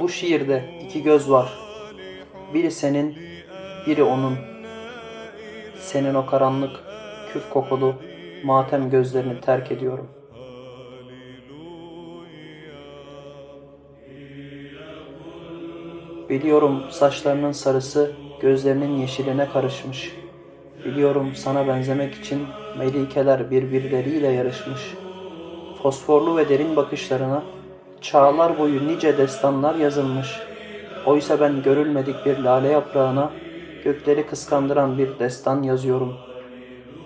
Bu şiirde iki göz var. Biri senin, biri onun. Senin o karanlık, küf kokulu, matem gözlerini terk ediyorum. Biliyorum saçlarının sarısı gözlerinin yeşiline karışmış. Biliyorum sana benzemek için melikeler birbirleriyle yarışmış. Fosforlu ve derin bakışlarına çağlar boyu nice destanlar yazılmış. Oysa ben görülmedik bir lale yaprağına gökleri kıskandıran bir destan yazıyorum.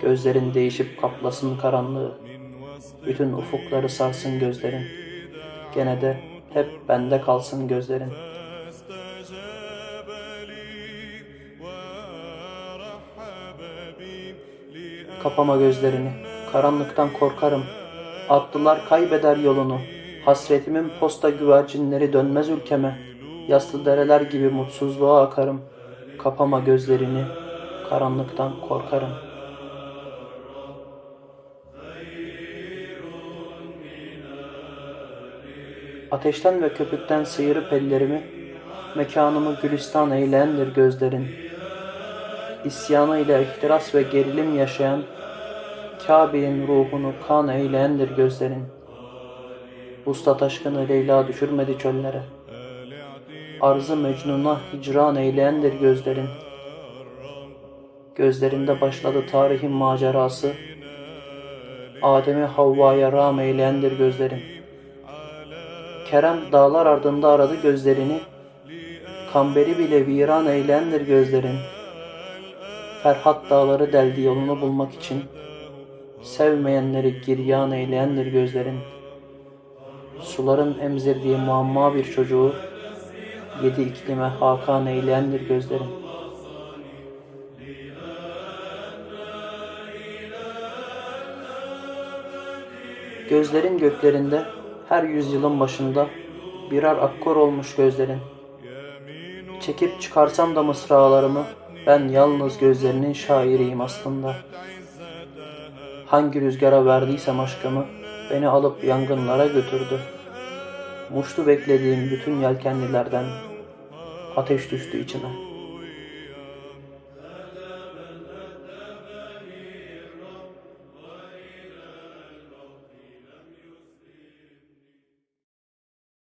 Gözlerin değişip kaplasın karanlığı. Bütün ufukları sarsın gözlerin. Gene de hep bende kalsın gözlerin. Kapama gözlerini. Karanlıktan korkarım. Atlılar kaybeder yolunu. Hasretimin posta güvercinleri dönmez ülkeme. Yaslı dereler gibi mutsuzluğa akarım. Kapama gözlerini. Karanlıktan korkarım. Ateşten ve köpükten sıyırıp ellerimi, mekanımı gülistan eyleyendir gözlerin. İsyanı ile ihtiras ve gerilim yaşayan, Kabe'nin ruhunu kan eyleyendir gözlerin. Usta aşkını Leyla düşürmedi çöllere. Arzı Mecnun'a hicran eyleyendir gözlerin. Gözlerinde başladı tarihin macerası. Adem'i Havva'ya ram eyleyendir gözlerin. Kerem dağlar ardında aradı gözlerini. Kamberi bile viran eyleyendir gözlerin. Ferhat dağları deldi yolunu bulmak için. Sevmeyenleri giryan eyleyendir gözlerin. Suların emzirdiği muamma bir çocuğu, yedi iklime hakan eyleyendir gözlerin. Gözlerin göklerinde, her yüzyılın başında birer akkor olmuş gözlerin. Çekip çıkarsam da mısralarımı, ben yalnız gözlerinin şairiyim aslında. Hangi rüzgara verdiysem aşkımı, beni alıp yangınlara götürdü. Muştu beklediğim bütün yelkenlilerden ateş düştü içime.''